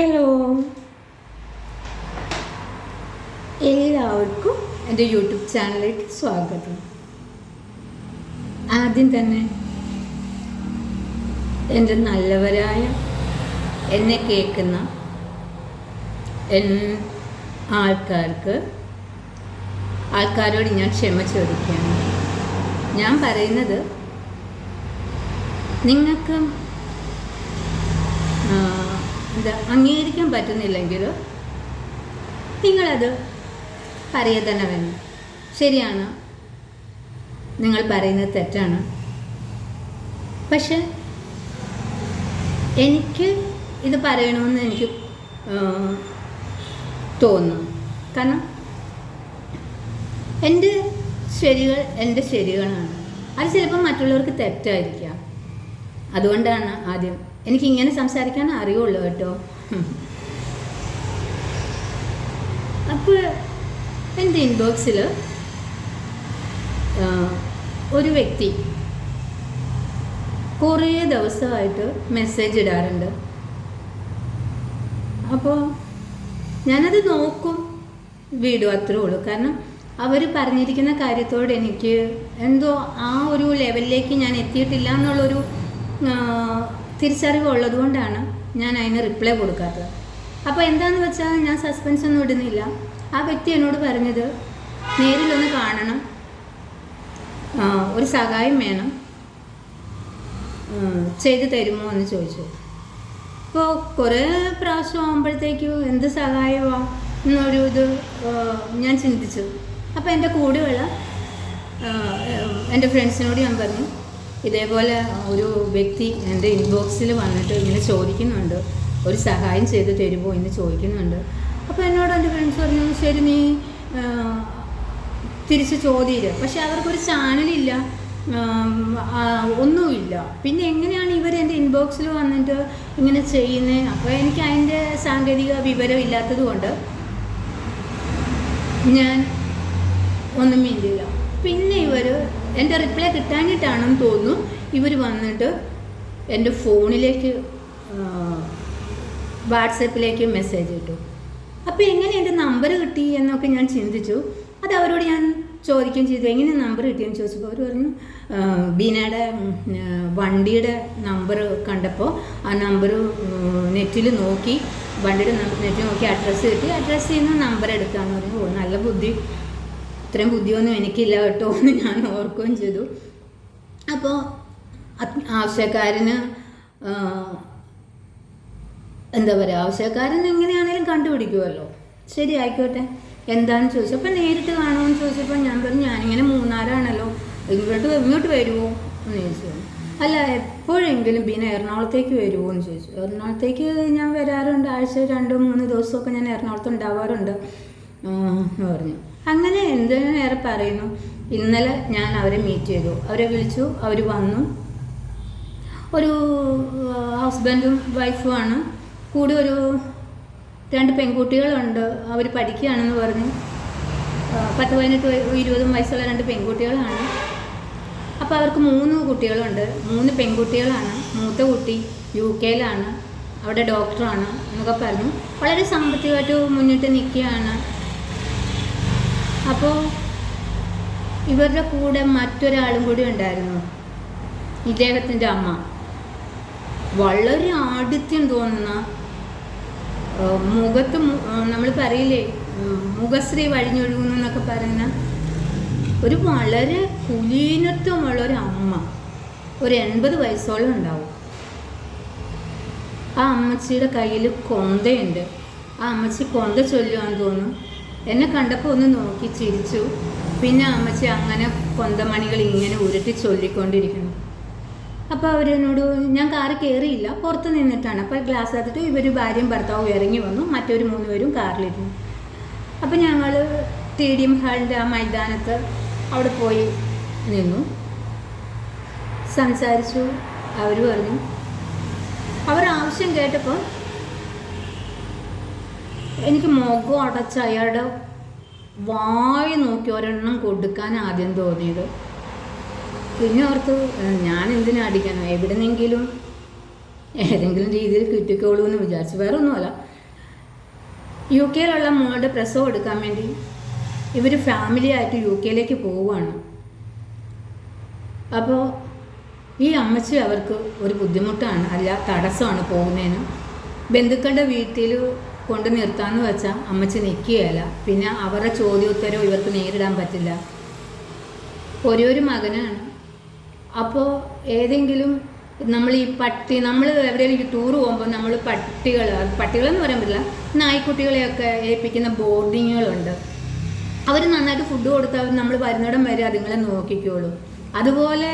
Hello എല്ലാവർക്കും എന്റെ YouTube ചാനലിലേക്ക് സ്വാഗതം. ആദ്യം തന്നെ എന്റെ നല്ലവരായ എന്നെ കേൾക്കുന്ന ആൾക്കാർക്ക് ആൾക്കാരോട് ഞാൻ ക്ഷമ ചോദിക്കുകയാണ്. ഞാൻ പറയുന്നത് നിങ്ങൾക്ക് എന്താ അംഗീകരിക്കാൻ പറ്റുന്നില്ലെങ്കിൽ നിങ്ങളത് പറയുക തന്നെ വേണം ശരിയാണ്. നിങ്ങൾ പറയുന്നത് തെറ്റാണ്. പക്ഷെ എനിക്ക് ഇത് പറയണമെന്ന് എനിക്ക് തോന്നുന്നു കാരണം എന്റെ ശരികൾ എന്റെ ശരികളാണ്. അത് ചിലപ്പോൾ മറ്റുള്ളവർക്ക് തെറ്റായിരിക്കാം. അതുകൊണ്ടാണ് ആദ്യം എനിക്ക് ഇങ്ങനെ സംസാരിക്കാൻ അറിയുള്ളൂ കേട്ടോ. അപ്പോൾ എന്റെ ഇൻബോക്സിൽ ഒരു വ്യക്തി കുറേ ദിവസമായിട്ട് മെസ്സേജ് ഇടാറുണ്ട്. അപ്പോൾ ഞാനത് നോക്കും വീടും അത്രേ ഉള്ളൂ. കാരണം അവർ പറഞ്ഞിരിക്കുന്ന കാര്യത്തോട് എനിക്ക് എന്തോ ആ ഒരു ലെവലിലേക്ക് ഞാൻ എത്തിയിട്ടില്ല എന്നുള്ളൊരു തിരിച്ചറിവ് ഉള്ളതുകൊണ്ടാണ് ഞാൻ അതിന് റിപ്ലൈ കൊടുക്കാത്തത്. അപ്പോൾ എന്താണെന്ന് വെച്ചാൽ ഞാൻ സസ്പെൻസ് ഒന്നും ഇടുന്നില്ല. ആ വ്യക്തി എന്നോട് പറഞ്ഞത് നേരിലൊന്ന് കാണണം. ഒരു സഹായം വേണം. ചെയ്തു തരുമോ? എന്ന് ചോദിച്ചു. ഇപ്പോൾ കുറേ പ്രാവശ്യം ആകുമ്പോഴത്തേക്കും എന്ത് സഹായമാണ് എന്നൊരു ഇത് ഞാൻ ചിന്തിച്ചു. അപ്പോൾ എന്റെ കൂടെയുള്ള എന്റെ ഫ്രണ്ട്സിനോട് ഞാൻ പറഞ്ഞു ഇതേപോലെ ഒരു വ്യക്തി എന്റെ ഇൻബോക്സിൽ വന്നിട്ട് ഇങ്ങനെ ചോദിക്കുന്നുണ്ട്. ഒരു സഹായം ചെയ്ത് തരുമോ എന്ന് ചോദിക്കുന്നുണ്ട്. അപ്പോൾ എന്നോട് എന്റെ ഫ്രണ്ട്സ് പറഞ്ഞു ശരി നീ തിരിച്ച് ചോദ്യമില്ല പക്ഷെ അവർക്കൊരു ചാനലില്ല ഒന്നുമില്ല പിന്നെ എങ്ങനെയാണ് ഇവർ എന്റെ ഇൻബോക്സിൽ വന്നിട്ട് ഇങ്ങനെ ചെയ്യുന്നത് അപ്പോൾ എനിക്ക് അതിന്റെ സാങ്കേതിക വിവരം ഇല്ലാത്തത് കൊണ്ട് ഞാൻ ഒന്നും മിണ്ടില്ല പിന്നെ ഇവർ എന്റെ റിപ്ലൈ കിട്ടാനിട്ടാണെന്ന് തോന്നുന്നു. ഇവർ വന്നിട്ട് എന്റെ ഫോണിലേക്ക് വാട്സപ്പിലേക്ക് മെസ്സേജ് ഇട്ടു. അപ്പോൾ എങ്ങനെ എന്റെ നമ്പർ കിട്ടി എന്നൊക്കെ ഞാൻ ചിന്തിച്ചു. അത് അവരോട് ഞാൻ ചോദിക്കുകയും ചെയ്തു എങ്ങനെ നമ്പർ കിട്ടിയെന്ന്? ചോദിച്ചപ്പോൾ അവർ പറഞ്ഞു "ആ, ബീനയുടെ വണ്ടിയുടെ നമ്പർ കണ്ടപ്പോൾ ആ നമ്പർ നെറ്റിൽ നോക്കി വണ്ടിയുടെ നമ്പർ നെറ്റിൽ നോക്കി അഡ്രസ്സ് കിട്ടി. അഡ്രസ്സിൽ നിന്ന് നമ്പർ എടുക്കാമെന്ന് പറഞ്ഞു. നല്ല ബുദ്ധി. ഇത്രയും ബുദ്ധിയൊന്നും എനിക്കില്ല കേട്ടോ എന്ന് ഞാൻ ഓർക്കുകയും ചെയ്തു. അപ്പോൾ ആവശ്യക്കാരന് എന്താ പറയുക ആവശ്യക്കാരൻ എങ്ങനെയാണെങ്കിലും കണ്ടുപിടിക്കുമല്ലോ ശരി ആയിക്കോട്ടെ. എന്താണെന്ന് ചോദിച്ചു. അപ്പം നേരിട്ട് കാണുമെന്ന് ചോദിച്ചപ്പോൾ ഞാൻ പറഞ്ഞു ഞാനിങ്ങനെ മൂന്നാറാണല്ലോ ഇങ്ങോട്ട് ഇങ്ങോട്ട് വരുമോ എന്ന് ചോദിച്ചു. അല്ല എപ്പോഴെങ്കിലും പിന്നെ എറണാകുളത്തേക്ക് വരുമോ എന്ന് ചോദിച്ചു. എറണാകുളത്തേക്ക് ഞാൻ വരാറുണ്ട്. ആഴ്ച രണ്ടോ മൂന്ന് ദിവസമൊക്കെ ഞാൻ എറണാകുളത്ത് ഉണ്ടാവാറുണ്ട് എന്ന് പറഞ്ഞു. അങ്ങനെ എന്തിനേറെ പറയുന്നു. ഇന്നലെ ഞാൻ അവരെ മീറ്റ് ചെയ്തു. അവരെ വിളിച്ചു. അവർ വന്നു. ഒരു ഹസ്ബൻഡും വൈഫുമാണ് കൂടെ ഒരു രണ്ട് പെൺകുട്ടികളുണ്ട്. അവർ പഠിക്കുകയാണെന്ന് പറഞ്ഞ്. പത്ത് പതിനെട്ട് ഇരുപതും വയസ്സുള്ള രണ്ട് പെൺകുട്ടികളാണ്. അപ്പോൾ അവർക്ക് മൂന്ന് കുട്ടികളുണ്ട്. മൂന്ന് പെൺകുട്ടികളാണ്. മൂത്ത കുട്ടി യു കെയിലാണ്. അവിടെ ഡോക്ടറാണ് എന്നൊക്കെ പറഞ്ഞു. വളരെ സാമ്പത്തികമായിട്ട് മുന്നിട്ട് നിൽക്കുകയാണ്. അപ്പോൾ ഇവരുടെ കൂടെ മറ്റൊരാളും കൂടി ഉണ്ടായിരുന്നു. ഇദ്ദേഹത്തിന്റെ അമ്മ. വളരെ ആഡിത്യം തോന്നുന്ന മുഖത്ത് നമ്മൾ പറയില്ലേ മുഖശ്രീ വഴിഞ്ഞൊഴുകുന്നു എന്നൊക്കെ പറയുന്ന ഒരു വളരെ കുലീനത്വമുള്ള ഒരു അമ്മ. ഒരു എൺപത് വയസ്സോളം ഉണ്ടാവും. ആ അമ്മച്ചിയുടെ കയ്യിൽ കൊന്തയുണ്ട്. ആ അമ്മച്ചി കൊന്ത ചൊല്ലുവാന്ന് തോന്നുന്നു എന്നെ കണ്ടപ്പോൾ ഒന്ന് നോക്കി ചിരിച്ചു. പിന്നെ അമ്മച്ചി അങ്ങനെ കൊന്തമണികൾ ഇങ്ങനെ ഉരുട്ടി ചൊല്ലിക്കൊണ്ടിരിക്കുന്നു. അപ്പോൾ അവരെന്നോട് ഞാൻ കാറ് കയറിയില്ല പുറത്ത് നിന്നിട്ടാണ്. അപ്പോൾ ഗ്ലാസ് എടുത്തിട്ട് ഇവർ ഭാര്യയും ഭർത്താവും ഇറങ്ങി വന്നു. മറ്റൊരു മൂന്ന് പേരും കാറിലിരുന്നു. അപ്പോൾ ഞങ്ങൾ ടി ഡി എം ഹാളിന്റെ ആ മൈതാനത്ത് അവിടെ പോയി നിന്നു. സംസാരിച്ചു. അവർ പറഞ്ഞു അവർ ആവശ്യം കേട്ടപ്പോൾ എനിക്ക് മുഖം അടച്ച് അയാളുടെ വായി നോക്കി ഒരെണ്ണം കൊടുക്കാൻ ആദ്യം തോന്നിയത്. പിന്നെ ഓർത്ത് ഞാൻ എന്തിനാ അടിക്കണം എവിടെന്നെങ്കിലും ഏതെങ്കിലും രീതിയിൽ കിട്ടിക്കോളൂ എന്ന് വിചാരിച്ചു വേറെ ഒന്നുമല്ല. യു കെയിലുള്ള മോളുടെ പ്രസവം എടുക്കാൻ വേണ്ടി ഇവർ ഫാമിലി ആയിട്ട് യു കെയിലേക്ക് പോവുകയാണ്. അപ്പോൾ ഈ അമ്മച്ചി അവർക്ക് ഒരു ബുദ്ധിമുട്ടാണ് അല്ല തടസ്സമാണ് പോകുന്നതിന്. ബന്ധുക്കളുടെ വീട്ടിൽ കൊണ്ട് നിർത്താമെന്ന് വെച്ചാൽ അമ്മച്ചി നിൽക്കുകയല്ല പിന്നെ അവരുടെ ചോദ്യോത്തരവും ഇവർക്ക് നേരിടാൻ പറ്റില്ല. ഒരേ ഒരു മകനാണ്. അപ്പോൾ ഏതെങ്കിലും നമ്മൾ ഈ പട്ടി നമ്മൾ എവിടെയെങ്കിലും ടൂർ പോകുമ്പോൾ നമ്മൾ പട്ടികൾ പട്ടികളെന്ന് പറയാൻ പറ്റില്ല നായ്ക്കുട്ടികളെയൊക്കെ ഏൽപ്പിക്കുന്ന ബോർഡിങ്ങുകളുണ്ട്. അവർ നന്നായിട്ട് ഫുഡ് കൊടുത്താൽ നമ്മൾ വരുന്നിടം വരെ അതുങ്ങളെ നോക്കിക്കോളൂ. അതുപോലെ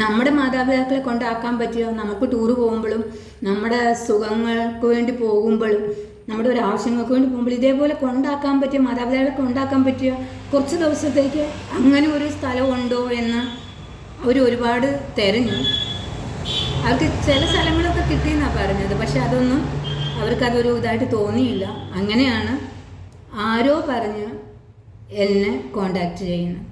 നമ്മുടെ മാതാപിതാക്കളെ കൊണ്ടാക്കാൻ പറ്റിയോ നമുക്ക് ടൂറ് പോകുമ്പോഴും നമ്മുടെ സുഖങ്ങൾക്ക് വേണ്ടി പോകുമ്പോഴും നമ്മുടെ ഒരു ആവശ്യങ്ങൾക്ക് വേണ്ടി പോകുമ്പോൾ ഇതേപോലെ കൊണ്ടാക്കാൻ പറ്റിയ മാതാപിതാക്കളെ കൊണ്ടാക്കാൻ പറ്റിയ കുറച്ച് ദിവസത്തേക്ക് അങ്ങനെ ഒരു സ്ഥലമുണ്ടോ എന്ന് അവർ ഒരുപാട് തിരഞ്ഞു. അവർക്ക് ചില സ്ഥലങ്ങളൊക്കെ കിട്ടിയെന്നാണ് പറഞ്ഞത് പക്ഷെ അതൊന്നും അവർക്കതൊരു ഇതായിട്ട് തോന്നിയില്ല. അങ്ങനെയാണ് ആരോ പറഞ്ഞ് എന്നെ കോണ്ടാക്ട് ചെയ്യുന്നത്.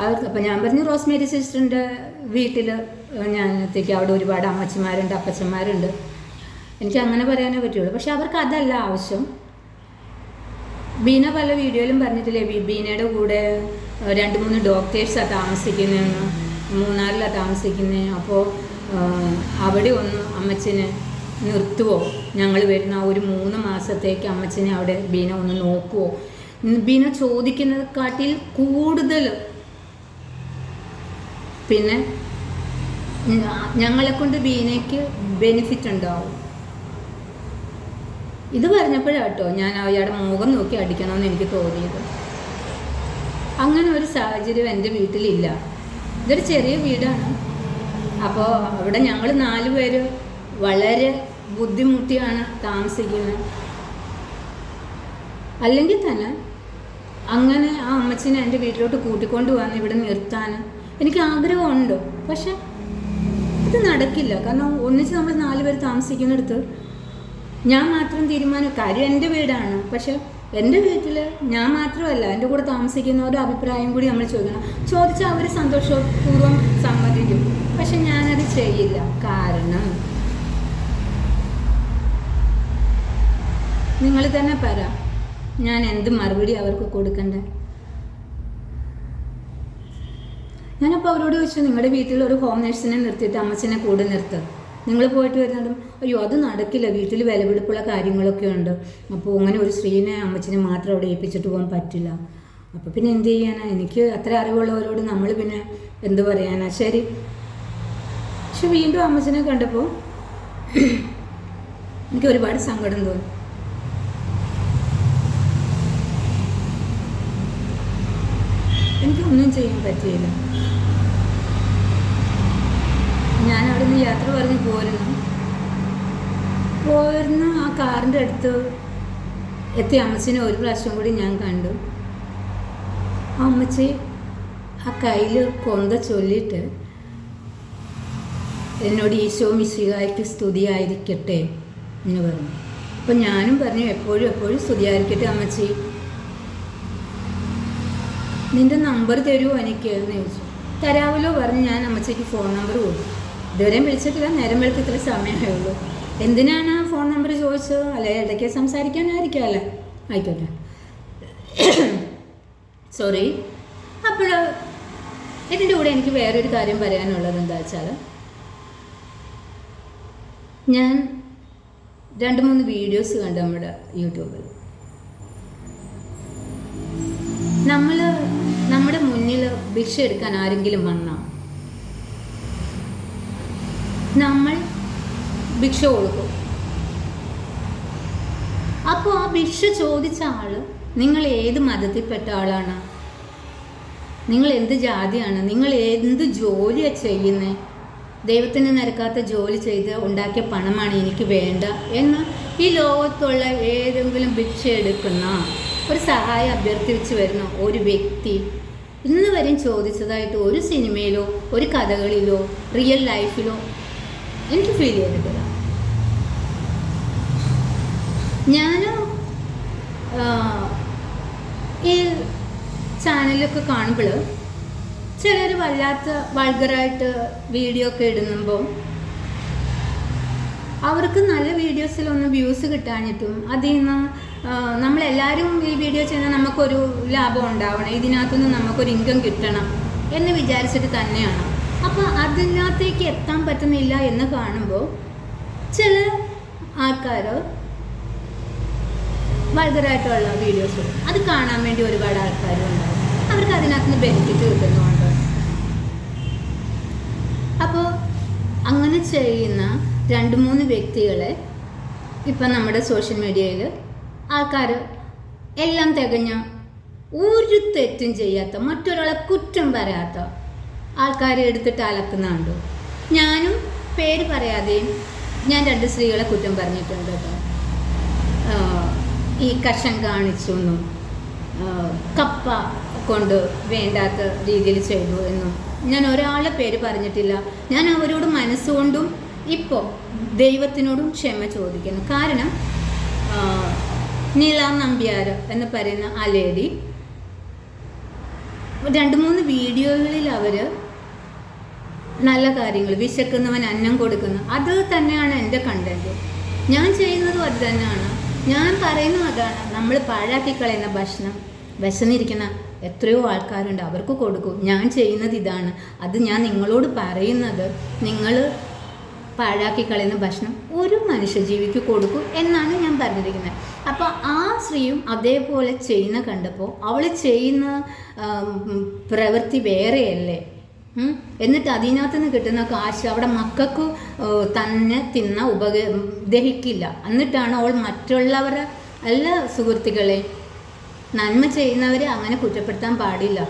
അവർക്ക് അപ്പം ഞാൻ പറഞ്ഞു റോസ്മേരി സിസ്റ്ററിന്റെ വീട്ടിൽ ഞാൻ എത്തിക്കും അവിടെ ഒരുപാട് അമ്മച്ചിമാരുണ്ട് അപ്പച്ചന്മാരുണ്ട്. എനിക്ക് അങ്ങനെ പറയാനേ പറ്റുള്ളൂ. പക്ഷെ അവർക്ക് അതല്ല ആവശ്യം. ബീന പല വീഡിയോയിലും പറഞ്ഞിട്ടില്ലേ ബീനയുടെ കൂടെ രണ്ട് മൂന്ന് ഡോക്ടേഴ്സാണ് താമസിക്കുന്നതെന്ന് മൂന്നാറിലാണ് താമസിക്കുന്നത് അപ്പോൾ അവിടെ ഒന്ന് അമ്മച്ചിനെ നിർത്തുവോ? ഞങ്ങൾ വരുന്ന ആ ഒരു മൂന്ന് മാസത്തേക്ക് അമ്മച്ചിനെ അവിടെ ബീന ഒന്ന് നോക്കുവോ? ബീന ചോദിക്കുന്നതിനെക്കാട്ടിൽ കൂടുതൽ പിന്നെ ഞങ്ങളെ കൊണ്ട് ബീനയ്ക്ക് ബെനിഫിറ്റ് ഉണ്ടാവും. ഇത് പറഞ്ഞപ്പോഴാട്ടോ ഞാൻ അയാളുടെ മുഖം നോക്കി അടിക്കണമെന്ന് എനിക്ക് തോന്നിയത്. അങ്ങനെ ഒരു സാഹചര്യം എന്റെ വീട്ടിലില്ല. ഇതൊരു ചെറിയ വീടാണ്. അപ്പോൾ അവിടെ ഞങ്ങൾ നാല് പേര് വളരെ ബുദ്ധിമുട്ടിയാണ് താമസിക്കുന്നത്. അല്ലെങ്കിൽ തന്നെ അങ്ങനെ ആ അമ്മച്ചിനെ എന്റെ വീട്ടിലോട്ട് കൂട്ടിക്കൊണ്ട് വന്ന് ഇവിടെ നിർത്താൻ എനിക്ക് ആഗ്രഹമുണ്ട് പക്ഷെ ഇത് നടക്കില്ല. കാരണം ഒന്നിച്ച് നമ്മൾ നാല് പേര് താമസിക്കുന്നിടത്ത് ഞാൻ മാത്രം തീരുമാനം കാര്യം എന്റെ വീടാണ്. പക്ഷെ എന്റെ വീട്ടിൽ ഞാൻ മാത്രമല്ല എന്റെ കൂടെ താമസിക്കുന്നവരുടെ അഭിപ്രായം കൂടി നമ്മൾ ചോദിക്കണം. ചോദിച്ചാൽ അവർ സന്തോഷപൂർവം സമ്മതിക്കും. പക്ഷെ ഞാനത് ചെയ്യില്ല. കാരണം നിങ്ങൾ തന്നെ പറ ഞാൻ എന്ത് മറുപടി അവർക്ക് കൊടുക്കണ്ടേ? ഞാനപ്പോൾ അവരോട് ചോദിച്ചു നിങ്ങളുടെ വീട്ടിൽ ഒരു ഹോം നേഴ്സിനെ നിർത്തിയിട്ട് അമ്മച്ചിനെ കൂടെ നിർത്തുക നിങ്ങൾ പോയിട്ട് വരുന്നതും അയ്യോ അത് നടക്കില്ല. വീട്ടിൽ വിലപിടിപ്പുള്ള കാര്യങ്ങളൊക്കെ ഉണ്ട്. അപ്പോൾ അങ്ങനെ ഒരു സ്ത്രീനെ അമ്മച്ചിനെ മാത്രം അവിടെ ഏൽപ്പിച്ചിട്ട് പോകാൻ പറ്റില്ല. അപ്പോൾ പിന്നെ എന്ത് ചെയ്യാനാ? എനിക്ക് അത്ര അറിവുള്ളവരോട് നമ്മൾ പിന്നെ എന്ത് പറയാനാ? ശരി. പക്ഷെ വീണ്ടും അമ്മച്ചിനെ കണ്ടപ്പോൾ എനിക്ക് ഒരുപാട് സങ്കടം തോന്നി. എനിക്കൊന്നും ചെയ്യാൻ പറ്റിയില്ല. ഞാൻ അവിടെ നിന്ന് യാത്ര പറഞ്ഞ് പോരുന്നു. പോരുന്ന ആ കാറിന്റെ അടുത്ത് എത്തിയ അമ്മച്ചിനെ ഒരു പ്രാവശ്യം കൂടി ഞാൻ കണ്ടു. ആ അമ്മച്ചി ആ കയ്യിൽ കൊന്ത ചൊല്ലിയിട്ട് എന്നോട് ഈശോ മിശികായിട്ട് സ്തുതിയായിരിക്കട്ടെ എന്ന് പറഞ്ഞു. അപ്പം ഞാനും പറഞ്ഞു എപ്പോഴും എപ്പോഴും സ്തുതിയായിരിക്കട്ടെ അമ്മച്ചി. നിന്റെ നമ്പർ തരുമോ എനിക്ക് എന്ന് ചോദിച്ചു. തരാമല്ലോ പറഞ്ഞ് ഞാൻ അമ്മച്ചയ്ക്ക് ഫോൺ നമ്പർ കൊടുത്തു. ഇതുവരെയും വിളിച്ചിട്ടില്ല നേരം വെളുത്ത് ഇത്ര സമയമേ ഉള്ളൂ എന്തിനാണ് ആ ഫോൺ നമ്പർ ചോദിച്ചത്? അല്ലെ ഇടയ്ക്ക് സംസാരിക്കാനായിരിക്കും അല്ലേ? ആയിക്കോട്ടെ. സോറി അപ്പോൾ ഇതിന്റെ കൂടെ എനിക്ക് വേറൊരു കാര്യം പറയാനുള്ളത് എന്താ വെച്ചാൽ ഞാൻ രണ്ട് മൂന്ന് വീഡിയോസ് കണ്ടു നമ്മുടെ യൂട്യൂബിൽ. നമ്മൾ നമ്മുടെ മുന്നിൽ ഭിക്ഷ എടുക്കാൻ ആരെങ്കിലും വന്നോ? നമ്മൾ ഭിക്ഷ കൊടുക്കും. അപ്പോൾ ആ ഭിക്ഷ ചോദിച്ച ആൾ നിങ്ങൾ ഏത് മതത്തിൽപ്പെട്ട ആളാണ്? നിങ്ങൾ എന്ത് ജാതിയാണ്? നിങ്ങൾ എന്ത് ജോലിയാണ് ചെയ്യുന്നത് ദൈവത്തിന് നിരക്കാത്ത ജോലി ചെയ്ത് ഉണ്ടാക്കിയ പണമാണ് എനിക്ക് വേണ്ട എന്ന് ഈ ലോകത്തുള്ള ഏതെങ്കിലും ഭിക്ഷ എടുക്കുന്ന ഒരു സഹായം അഭ്യർത്ഥിച്ച് വരുന്ന ഒരു വ്യക്തി ഇന്ന് വരെയും ചോദിച്ചതായിട്ട് ഒരു സിനിമയിലോ ഒരു കഥകളിലോ റിയൽ ലൈഫിലോ എനിക്ക് ഫീൽ ചെയ്തിട്ടില്ല. ഞാൻ ഈ ചാനലൊക്കെ കാണുമ്പോൾ ചിലർ വല്ലാത്ത വൾഗറായിട്ട് വീഡിയോ ഒക്കെ ഇടുമ്പോൾ അവർക്ക് നല്ല വീഡിയോസിലൊന്നും വ്യൂസ് കിട്ടാഞ്ഞിട്ടും അതിൽ നിന്ന് നമ്മളെല്ലാവരും ഈ വീഡിയോ ചെയ്യുന്ന നമുക്കൊരു ലാഭം ഉണ്ടാവണം ഇതിനകത്തുനിന്ന് നമുക്കൊരു ഇൻകം കിട്ടണം എന്ന് വിചാരിച്ചിട്ട് തന്നെയാണ്. അപ്പോൾ അതിനകത്തേക്ക് എത്താൻ പറ്റുന്നില്ല എന്ന് കാണുമ്പോൾ ചില ആൾക്കാർ വൾഗറായിട്ടുള്ള വീഡിയോസ് അത് കാണാൻ വേണ്ടി ഒരുപാട് ആൾക്കാരും അവർക്ക് അതിനകത്ത് നിന്ന് ബെനിഫിറ്റ് കിട്ടുന്നുണ്ട്. അപ്പോൾ അങ്ങനെ ചെയ്യുന്ന രണ്ട് മൂന്ന് വ്യക്തികളെ ഇപ്പം നമ്മുടെ സോഷ്യൽ മീഡിയയിൽ ആൾക്കാർ എല്ലാം തികഞ്ഞ ഒരു തെറ്റും ചെയ്യാത്ത മറ്റൊരാളെ കുറ്റം പറയാത്ത ആൾക്കാരെ എടുത്തിട്ട് അലക്കുന്നുണ്ട് ഞാനും പേര് പറയാതെയും ഞാൻ രണ്ട് സ്ത്രീകളെ കുറ്റം പറഞ്ഞിട്ടുണ്ട് കേട്ടോ. ഈ കഷം കാണിച്ചു എന്നും കപ്പ കൊണ്ട് വേണ്ടാത്ത രീതിയിൽ ചെയ്തു എന്നും. ഞാൻ ഒരാളുടെ പേര് പറഞ്ഞിട്ടില്ല. ഞാൻ അവരോട് മനസ്സുകൊണ്ടും ഇപ്പോൾ ദൈവത്തിനോടും ക്ഷമ ചോദിക്കുന്നു. കാരണം നീല നമ്പ്യാർ എന്ന് പറയുന്ന ആ ലേഡി രണ്ട് മൂന്ന് വീഡിയോകളിൽ അവർ നല്ല കാര്യങ്ങൾ വിശക്കുന്നവൻ അന്നം കൊടുക്കുന്നു. അത് തന്നെയാണ് എന്റെ കണ്ടന്റ് ഞാൻ ചെയ്യുന്നതും അത് തന്നെയാണ്. ഞാൻ പറയുന്നതും അതാണ്. നമ്മൾ പാഴാക്കി കളയുന്ന ഭക്ഷണം. വിശന്നിരിക്കുന്ന എത്രയോ ആൾക്കാരുണ്ട്. അവർക്ക് കൊടുക്കും. ഞാൻ ചെയ്യുന്നത് ഇതാണ്. അത് ഞാൻ നിങ്ങളോട് പറയുന്നത്. നിങ്ങൾ പാഴാക്കി കളയുന്ന ഭക്ഷണം ഒരു മനുഷ്യജീവിക്ക് കൊടുക്കും എന്നാണ് ഞാൻ പറഞ്ഞിരിക്കുന്നത്. അപ്പോൾ ആ സ്ത്രീയും അതേപോലെ ചെയ്യുന്ന കണ്ടപ്പോൾ അവൾ ചെയ്യുന്ന പ്രവൃത്തി വേറെയല്ലേ? എന്നിട്ട് അതിനകത്ത് നിന്ന് കിട്ടുന്ന കാശ് അവിടെ മക്കൾക്ക് തന്നെ തിന്ന ഉപക ദഹിക്കില്ല. എന്നിട്ടാണ് അവൾ മറ്റുള്ളവരെ എല്ലാ സുഹൃത്തുക്കളെ നന്മ ചെയ്യുന്നവരെ അങ്ങനെ കുറ്റപ്പെടുത്താൻ പാടില്ല.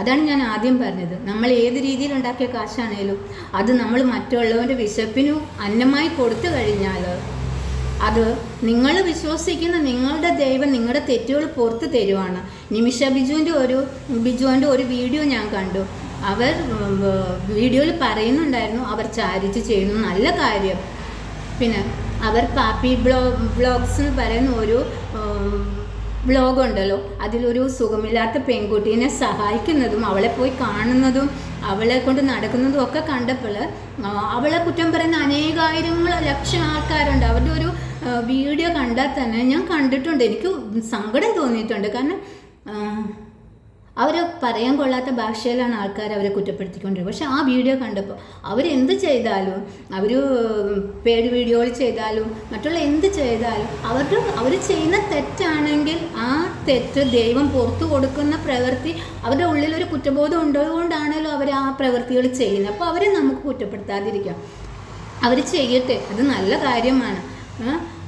അതാണ് ഞാൻ ആദ്യം പറഞ്ഞത്. നമ്മൾ ഏത് രീതിയിൽ ഉണ്ടാക്കിയ കാശാണേലും അത് നമ്മൾ മറ്റുള്ളവന്റെ വിശപ്പിനു അന്നമായി കൊടുത്തു കഴിഞ്ഞാൽ അത് നിങ്ങൾ വിശ്വസിക്കുന്ന നിങ്ങളുടെ ദൈവം നിങ്ങളുടെ തെറ്റുകൾ പുറത്ത് തരുവാണ്. നിമിഷ ബിജുവിന്റെ ഒരു ബിജുവിന്റെ ഒരു വീഡിയോ ഞാൻ കണ്ടു. അവർ വീഡിയോയിൽ പറയുന്നുണ്ടായിരുന്നു അവർ ചാരിറ്റി ചെയ്യുന്നു നല്ല കാര്യം. പിന്നെ അവർ പാപ്പി ബ്ലോ ബ്ലോഗ്സ് എന്ന് പറയുന്ന ഒരു ബ്ലോഗ് ഉണ്ടല്ലോ അതിലൊരു സുഖമില്ലാത്ത പെൺകുട്ടീനെ സഹായിക്കുന്നതും അവളെ പോയി കാണുന്നതും അവളെ കൊണ്ട് നടക്കുന്നതും ഒക്കെ കണ്ടപ്പോൾ അവളെ കുറ്റം പറയുന്ന അനേകായിരങ്ങൾ ലക്ഷം ആൾക്കാരുണ്ട്. അവരുടെ ഒരു വീഡിയോ കണ്ടാൽ തന്നെ ഞാൻ കണ്ടിട്ടുണ്ട്. എനിക്ക് സങ്കടം തോന്നിയിട്ടുണ്ട്. കാരണം അവർ പറയാൻ കൊള്ളാത്ത ഭാഷയിലാണ് ആൾക്കാർ അവരെ കുറ്റപ്പെടുത്തിക്കൊണ്ടിരുന്നത്. പക്ഷെ ആ വീഡിയോ കണ്ടപ്പോൾ അവരെന്ത് ചെയ്താലും അവർ പേടി വീഡിയോകൾ ചെയ്താലും മറ്റുള്ള എന്ത് ചെയ്താലും അവരുടെ അവർ ചെയ്യുന്ന തെറ്റാണെങ്കിൽ ആ തെറ്റ് ദൈവം പുറത്തു കൊടുക്കുന്ന പ്രവൃത്തി അവരുടെ ഉള്ളിൽ ഒരു കുറ്റബോധം ഉള്ളതുകൊണ്ടാണല്ലോ അവർ ആ പ്രവൃത്തികൾ ചെയ്യുന്നത്. അപ്പോൾ അവരെ നമുക്ക് കുറ്റപ്പെടുത്താതിരിക്കാം. അവർ ചെയ്യട്ടെ? അത് നല്ല കാര്യമാണ്.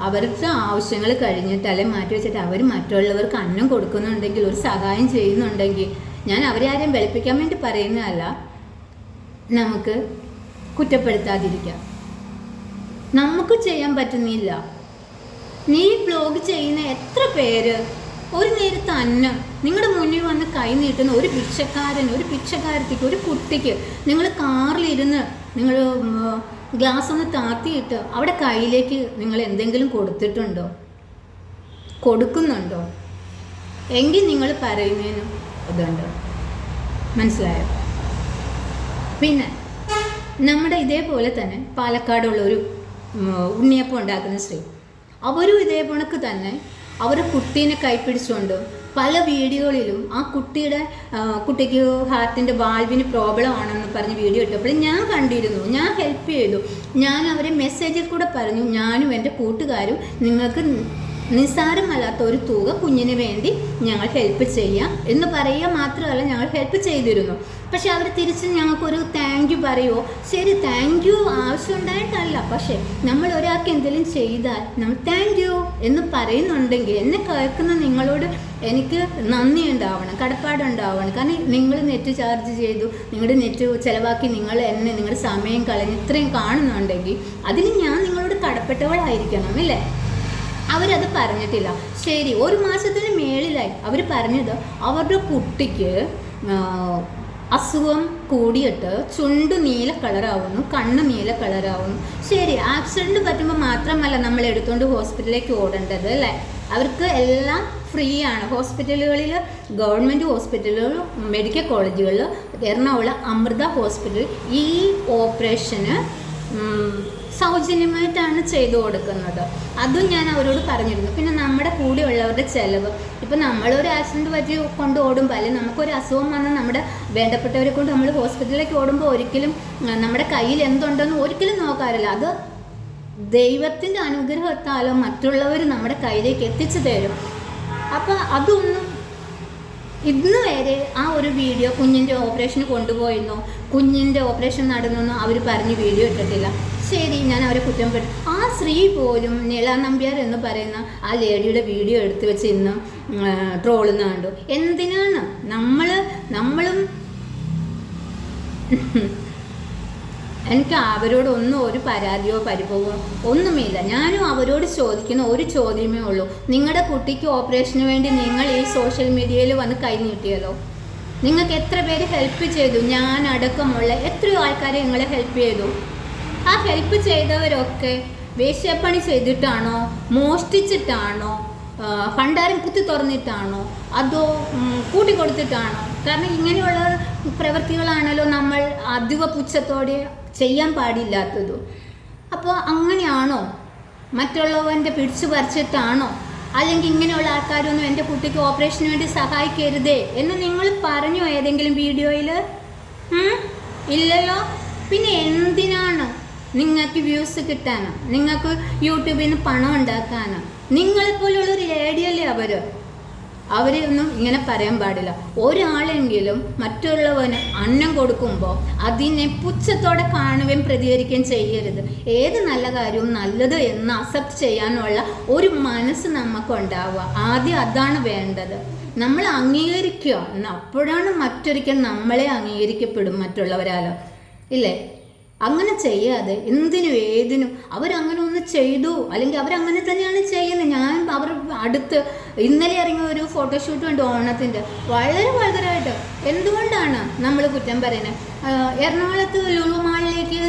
അവർക്ക് ആവശ്യങ്ങൾ കഴിഞ്ഞിട്ട് അല്ലെങ്കിൽ മാറ്റി വെച്ചിട്ട് അവർ മറ്റുള്ളവർക്ക് അന്നം കൊടുക്കുന്നുണ്ടെങ്കിൽ ഒരു സഹായം ചെയ്യുന്നുണ്ടെങ്കിൽ ഞാൻ അവരെ ആരെയും വെളുപ്പിക്കാൻ വേണ്ടി പറയുന്നതല്ല. നമുക്ക് കുറ്റപ്പെടുത്താതിരിക്കാം. നമുക്ക് ചെയ്യാൻ പറ്റുന്നില്ല. നീ ബ്ലോഗ് ചെയ്യുന്ന എത്ര പേര് ഒരു നേരത്തെ അന്നം നിങ്ങളുടെ മുന്നിൽ വന്ന് കൈ നീട്ടുന്ന ഒരു ഭിക്ഷക്കാരൻ ഒരു ഭിക്ഷക്കാരത്തിക്ക് ഒരു കുട്ടിക്ക് നിങ്ങൾ കാറിലിരുന്ന് നിങ്ങൾ ഗ്ലാസ് ഒന്ന് താത്തിയിട്ട് അവിടെ കയ്യിലേക്ക് നിങ്ങൾ എന്തെങ്കിലും കൊടുത്തിട്ടുണ്ടോ? കൊടുക്കുന്നുണ്ടോ? എങ്കിൽ നിങ്ങൾ പറയുന്നതിനും ഇതുണ്ട്. മനസ്സിലായോ? പിന്നെ നമ്മുടെ ഇതേപോലെ തന്നെ പാലക്കാടുള്ള ഒരു ഉണ്ണിയപ്പം ഉണ്ടാക്കുന്ന സ്ത്രീ. അവരും ഇതേ കണക്ക് തന്നെ അവരുടെ കുട്ടീനെ കൈപ്പിടിച്ചുകൊണ്ട് പല വീഡിയോകളിലും ആ കുട്ടിയുടെ കുട്ടിക്ക് ഹാർട്ടിന്റെ വാൽവിന് പ്രോബ്ലം ആണെന്ന് പറഞ്ഞ് വീഡിയോ ഇട്ടപ്പോൾ ഞാൻ കണ്ടിരുന്നു ഞാൻ ഹെൽപ്പ് ചെയ്തു. ഞാൻ അവരെ മെസ്സേജിൽ കൂടെ പറഞ്ഞു ഞാനും എന്റെ കൂട്ടുകാരും നിങ്ങൾക്ക് നിസ്സാരമല്ലാത്ത ഒരു തുക കുഞ്ഞിന് വേണ്ടി ഞങ്ങൾ ഹെൽപ്പ് ചെയ്യാം. എന്ന് പറയുക മാത്രമല്ല ഞങ്ങൾ ഹെൽപ്പ് ചെയ്തിരുന്നു. പക്ഷെ അവർ തിരിച്ച് ഞങ്ങൾക്കൊരു താങ്ക് യു പറയുമോ ശരി താങ്ക് യു ആവശ്യമുണ്ടായിട്ടല്ല. പക്ഷേ നമ്മൾ ഒരാൾക്ക് എന്തെങ്കിലും ചെയ്താൽ നമ്മൾ താങ്ക് യു എന്ന് പറയുന്നുണ്ടെങ്കിൽ എന്നെ കേൾക്കുന്ന നിങ്ങളോട് എനിക്ക് നന്ദി ഉണ്ടാവണം കടപ്പാടുണ്ടാവണം കാരണം നിങ്ങൾ നെറ്റ് ചാർജ് ചെയ്തു നിങ്ങളുടെ നെറ്റ് ചിലവാക്കി നിങ്ങൾ എന്നെ നിങ്ങളുടെ സമയം കളഞ്ഞ് ഇത്രയും കാണുന്നുണ്ടെങ്കിൽ അതിന് ഞാൻ നിങ്ങളോട് കടപ്പെട്ടവളായിരിക്കണം അല്ലേ? അവരത് പറഞ്ഞിട്ടില്ല. ശരി ഒരു മാസത്തിന് മേളിലായി. അവർ പറഞ്ഞത് അവരുടെ കുട്ടിക്ക് അസുഖം കൂടിയിട്ട് ചുണ്ട് നീല കളറാവുന്നു കണ്ണ് നീല കളറാവുന്നു. ശരി ആക്സിഡന്റ് പറ്റുമ്പോൾ മാത്രമല്ല നമ്മൾ എടുത്തുകൊണ്ട് ഹോസ്പിറ്റലിലേക്ക് ഓടേണ്ടത് അല്ലേ? അവർക്ക് എല്ലാം ഫ്രീ ആണ്. ഹോസ്പിറ്റലുകളിൽ ഗവൺമെന്റ് ഹോസ്പിറ്റലുകൾ മെഡിക്കൽ കോളേജുകളിൽ എറണാകുളം അമൃത ഹോസ്പിറ്റൽ ഈ ഓപ്പറേഷന് സൗജന്യമായിട്ടാണ് ചെയ്തു കൊടുക്കുന്നത്. അതും ഞാൻ അവരോട് പറഞ്ഞിരുന്നു. പിന്നെ നമ്മുടെ കൂടെയുള്ളവരുടെ ചിലവ്. ഇപ്പം നമ്മളൊരു ആക്സിഡന്റ് പറ്റി കൊണ്ട് ഓടുമ്പോൾ അല്ലെങ്കിൽ നമുക്കൊരു അസുഖം വന്നാൽ നമ്മുടെ വേണ്ടപ്പെട്ടവരെ കൊണ്ട് നമ്മൾ ഹോസ്പിറ്റലിലേക്ക് ഓടുമ്പോൾ ഒരിക്കലും നമ്മുടെ കയ്യിൽ എന്തുണ്ടെന്ന് ഒരിക്കലും നോക്കാറില്ല അത് ദൈവത്തിന്റെ അനുഗ്രഹത്താലോ മറ്റുള്ളവർ നമ്മുടെ കയ്യിലേക്ക് എത്തിച്ചു തരും. അപ്പോൾ അതൊന്നും ഇന്ന് വരെ ആ ഒരു വീഡിയോ കുഞ്ഞിന്റെ ഓപ്പറേഷന് കൊണ്ടുപോയെന്നോ കുഞ്ഞിന്റെ ഓപ്പറേഷൻ നടന്നെന്നോ അവർ പറഞ്ഞ് വീഡിയോ ഇട്ടിട്ടില്ല. ശരി ഞാൻ അവരെ കുറ്റപ്പെടുത്തി ആ സ്ത്രീ പോലും നീള നമ്പ്യാർ എന്ന് പറയുന്ന ആ ലേഡിയുടെ വീഡിയോ എടുത്തു വെച്ച് ഇന്ന് ട്രോളുന്ന കണ്ടു. എന്തിനാണ്? നമ്മൾ നമ്മളും എനിക്ക് അവരോടൊന്നും ഒരു പരാതിയോ പരിഭവമോ ഒന്നുമില്ല. ഞാനും അവരോട് ചോദിക്കുന്ന ഒരു ചോദ്യമേ ഉള്ളൂ. നിങ്ങളുടെ കുട്ടിക്ക് ഓപ്പറേഷന് വേണ്ടി നിങ്ങൾ ഈ സോഷ്യൽ മീഡിയയിൽ വന്ന് കൈ നീട്ടിയല്ലോ നിങ്ങൾക്ക് എത്ര പേര് ഹെൽപ്പ് ചെയ്തു? ഞാൻ അടക്കമുള്ള എത്രയോ ആൾക്കാരെ നിങ്ങളെ ഹെൽപ്പ് ചെയ്തു. ആ ഹെൽപ്പ് ചെയ്തവരൊക്കെ വേശ്യപ്പണി ചെയ്തിട്ടാണോ? മോഷ്ടിച്ചിട്ടാണോ? ഭണ്ടാരം കുത്തി തുറന്നിട്ടാണോ? അതോ കൂട്ടിക്കൊടുത്തിട്ടാണോ? കാരണം ഇങ്ങനെയുള്ള പ്രവൃത്തികളാണല്ലോ നമ്മൾ അധിക പുച്ഛത്തോടെ ചെയ്യാൻ പാടില്ലാത്തതും. അപ്പോൾ അങ്ങനെയാണോ? മറ്റുള്ളവന്റെ പിടിച്ചു പറിച്ചിട്ടാണോ? അല്ലെങ്കിൽ ഇങ്ങനെയുള്ള ആൾക്കാരൊന്നും എന്റെ കുട്ടിക്ക് ഓപ്പറേഷന് വേണ്ടി സഹായിക്കരുതേ എന്ന് നിങ്ങൾ പറഞ്ഞോ ഏതെങ്കിലും വീഡിയോയിൽ ഇല്ലല്ലോ? പിന്നെ എന്തിനാണ് നിങ്ങൾക്ക് വ്യൂസ് കിട്ടാനോ? നിങ്ങൾക്ക് യൂട്യൂബിൽ നിന്ന് പണം ഉണ്ടാക്കാനോ? നിങ്ങളെപ്പോലുള്ള ഒരു ലേഡിയല്ലേ അവർ അവരെ ഒന്നും ഇങ്ങനെ പറയാൻ പാടില്ല. ഒരാളെങ്കിലും മറ്റുള്ളവന് അന്നം കൊടുക്കുമ്പോൾ അതിനെ പുച്ഛത്തോടെ കാണുകയും പ്രതികരിക്കുകയും ചെയ്യരുത്. ഏത് നല്ല കാര്യവും നല്ലത് എന്ന് അക്സെപ്റ്റ് ചെയ്യാനുള്ള ഒരു മനസ്സ് നമുക്കുണ്ടാവുക ആദ്യം അതാണ് വേണ്ടത്. നമ്മൾ അംഗീകരിക്കുക. അപ്പോഴാണ് മറ്റൊരിക്കൽ നമ്മളെ അംഗീകരിക്കപ്പെടും മറ്റുള്ളവരാലോ. ഇല്ലേ? അങ്ങനെ ചെയ്യാതെ എന്തിനും ഏതിനും അവരങ്ങനെ ഒന്ന് ചെയ്തു. അല്ലെങ്കിൽ അവരങ്ങനെ തന്നെയാണ് ചെയ്യുന്നത്. ഞാൻ അവർ അടുത്ത് ഇന്നലെ ഇറങ്ങിയ ഒരു ഫോട്ടോഷൂട്ട് ഉണ്ട് ഓണത്തിന്റെ. വളരെ വളരെയായിട്ട് എന്തുകൊണ്ടാണ് നമ്മൾ കുറ്റം പറയുന്നത്? എറണാകുളത്ത് ലുലു മാളിലേക്ക്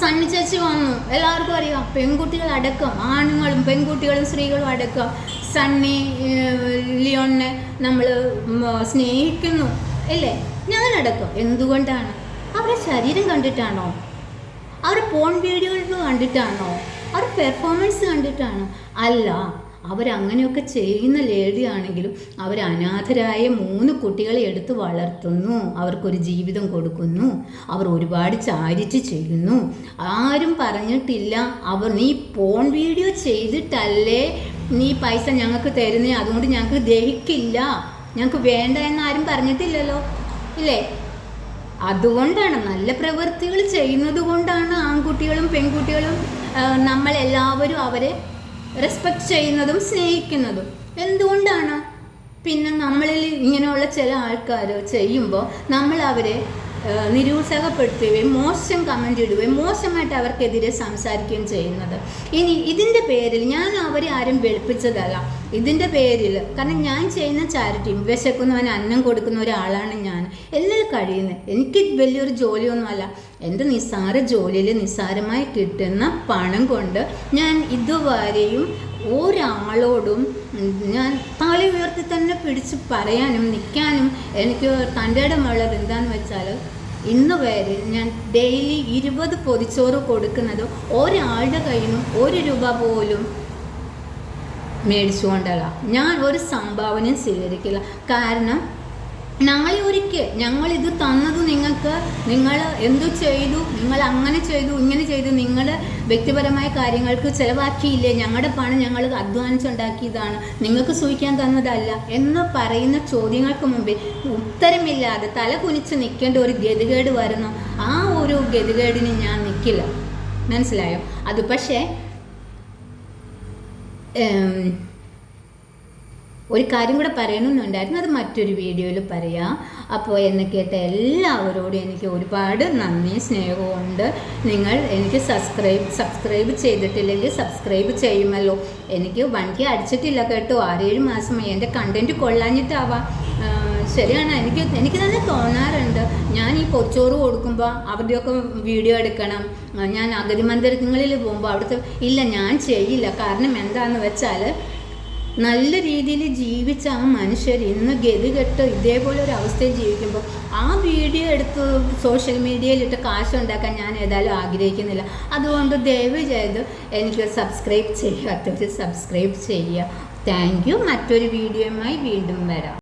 സണ്ണി ചേച്ചി വന്നു. എല്ലാവർക്കും അറിയാം പെൺകുട്ടികൾ അടക്കം ആണുങ്ങളും പെൺകുട്ടികളും സ്ത്രീകളും അടക്കം സണ്ണി ലിയോണിനെ നമ്മൾ സ്നേഹിക്കുന്നു. അല്ലേ ഞാനടക്കം. എന്തുകൊണ്ടാണ്? അവരുടെ ശരീരം കണ്ടിട്ടാണോ? അവരുടെ പോൺ വീഡിയോകൾ കണ്ടിട്ടാണോ? അവരുടെ പെർഫോമൻസ് കണ്ടിട്ടാണോ? അല്ല അവരങ്ങനെയൊക്കെ ചെയ്യുന്ന ലേഡി ആണെങ്കിലും അവർ അനാഥരായ മൂന്ന് കുട്ടികളെ എടുത്ത് വളർത്തുന്നു. അവർക്കൊരു ജീവിതം കൊടുക്കുന്നു. അവർ ഒരുപാട് ചാരിറ്റി ചെയ്യുന്നു. ആരും പറഞ്ഞിട്ടില്ല അവർ നീ പോൺ വീഡിയോ ചെയ്തിട്ടല്ലേ നീ പൈസ ഞങ്ങൾക്ക് തരുന്നേ? അതുകൊണ്ട് ഞങ്ങൾക്ക് ദഹിക്കില്ല. ഞങ്ങൾക്ക് വേണ്ട എന്ന് ആരും പറഞ്ഞിട്ടില്ലല്ലോ. ഇല്ലേ? അതുകൊണ്ടാണ് നല്ല പ്രവൃത്തികൾ ചെയ്യുന്നത് കൊണ്ടാണ് ആൺകുട്ടികളും പെൺകുട്ടികളും നമ്മൾ നമ്മളെല്ലാവരും അവരെ റെസ്പെക്റ്റ് ചെയ്യുന്നതും സ്നേഹിക്കുന്നതും. എന്തുകൊണ്ടാണ്? പിന്നെ നമ്മളിൽ ഇങ്ങനെയുള്ള ചില ആൾക്കാർ ചെയ്യുമ്പോൾ നമ്മൾ അവരെ നിരുത്സാഹപ്പെടുത്തുകയും മോശം കമന്റ് ഇടുകയും മോശമായിട്ട് അവർക്കെതിരെ സംസാരിക്കുകയും ചെയ്യുന്നത്. ഇനി ഇതിന്റെ പേരിൽ ഞാൻ അവരെ ആരും വെളുപ്പിച്ചതല്ല. ഇതിന്റെ പേരിൽ കാരണം ഞാൻ ചെയ്യുന്ന ചാരിറ്റി വിശക്കുന്നവന് അന്നം കൊടുക്കുന്ന ഒരാളാണ് ഞാൻ. എല്ലാം കഴിയുന്നത് എനിക്ക് വലിയൊരു ജോലിയൊന്നുമല്ല. എന്റെ നിസ്സാര ജോലിയിൽ നിസ്സാരമായി കിട്ടുന്ന പണം കൊണ്ട് ഞാൻ ഇതുവരെയും ഒരാളോടും ഞാൻ താളി ഉയർത്തി തന്നെ പിടിച്ച് പറയാനും നിൽക്കാനും എനിക്ക് തന്റെ മുകളിൽ എന്താണെന്ന് വെച്ചാൽ ഇന്ന് വരെ ഞാൻ ഡെയിലി ഇരുപത് പൊതിച്ചോറ് കൊടുക്കുന്നത് ഒരാളുടെ കയ്യിൽ നിന്നും ഒരു രൂപ പോലും മേടിച്ചുകൊണ്ടല്ല. ഞാൻ ഒരു സംഭാവനയും സ്വീകരിക്കില്ല. കാരണം നാളെ ഒരിക്കൽ ഞങ്ങൾ ഇത് തന്നത് നിങ്ങൾക്ക് നിങ്ങൾ എന്തു ചെയ്തു നിങ്ങൾ അങ്ങനെ ചെയ്തു ഇങ്ങനെ ചെയ്തു നിങ്ങൾ വ്യക്തിപരമായ കാര്യങ്ങൾക്ക് ചിലവാക്കിയില്ലേ ഞങ്ങളുടെ പണം ഞങ്ങൾ അധ്വാനിച്ചുണ്ടാക്കിയതാണ് നിങ്ങൾക്ക് സൂഹിക്കാൻ തന്നതല്ല എന്ന് പറയുന്ന ചോദ്യങ്ങൾക്ക് മുമ്പിൽ ഉത്തരമില്ലാതെ തല കുനിച്ച് നിൽക്കേണ്ട ഒരു ഗതികേട് വരുന്നു. ആ ഒരു ഗതികേടിന് ഞാൻ നിൽക്കില്ല മനസ്സിലായോ? അത് പക്ഷേ ഒരു കാര്യം കൂടെ പറയണമെന്നുണ്ടായിരുന്നു അത് മറ്റൊരു വീഡിയോയിൽ പറയാം. അപ്പോൾ എന്നെ കേട്ട എല്ലാവരോടും എനിക്ക് ഒരുപാട് നന്ദി സ്നേഹമുണ്ട് നിങ്ങൾ എനിക്ക് സബ്സ്ക്രൈബ് സബ്സ്ക്രൈബ് ചെയ്തിട്ടില്ലെങ്കിൽ സബ്സ്ക്രൈബ് ചെയ്യുമല്ലോ. എനിക്ക് വണ്ടി അടിച്ചിട്ടില്ല കേട്ടോ. ആറേഴ് മാസമായി എന്റെ കണ്ടന്റ് കൊള്ളാഞ്ഞിട്ടാവാം. ശരിയാണ്. എനിക്ക് എനിക്ക് തന്നെ തോന്നാറുണ്ട്. ഞാൻ ഈ കൊച്ചോറ് കൊടുക്കുമ്പോൾ അവരുടെയൊക്കെ വീഡിയോ എടുക്കണം. ഞാൻ അഗതി മന്ദിരങ്ങളിൽ പോകുമ്പോൾ അവിടുത്തെ ഇല്ല ഞാൻ ചെയ്യില്ല. കാരണം എന്താണെന്ന് വെച്ചാൽ നല്ല രീതിയിൽ ജീവിച്ച ആ മനുഷ്യർ ഇന്ന് ഗതികെട്ട് ഇതേപോലെ ഒരു അവസ്ഥയിൽ ജീവിക്കുമ്പോൾ ആ വീഡിയോ എടുത്ത് സോഷ്യൽ മീഡിയയിലിട്ട് കാശ് ഉണ്ടാക്കാൻ ഞാൻ ഏതായാലും ആഗ്രഹിക്കുന്നില്ല. അതുകൊണ്ട് ദയവ് ചെയ്ത് എനിക്ക് സബ്സ്ക്രൈബ് ചെയ്യാത്തവർ സബ്സ്ക്രൈബ് ചെയ്യുക. Thank you. മറ്റൊരു വീഡിയോയുമായി വീണ്ടും വരാം.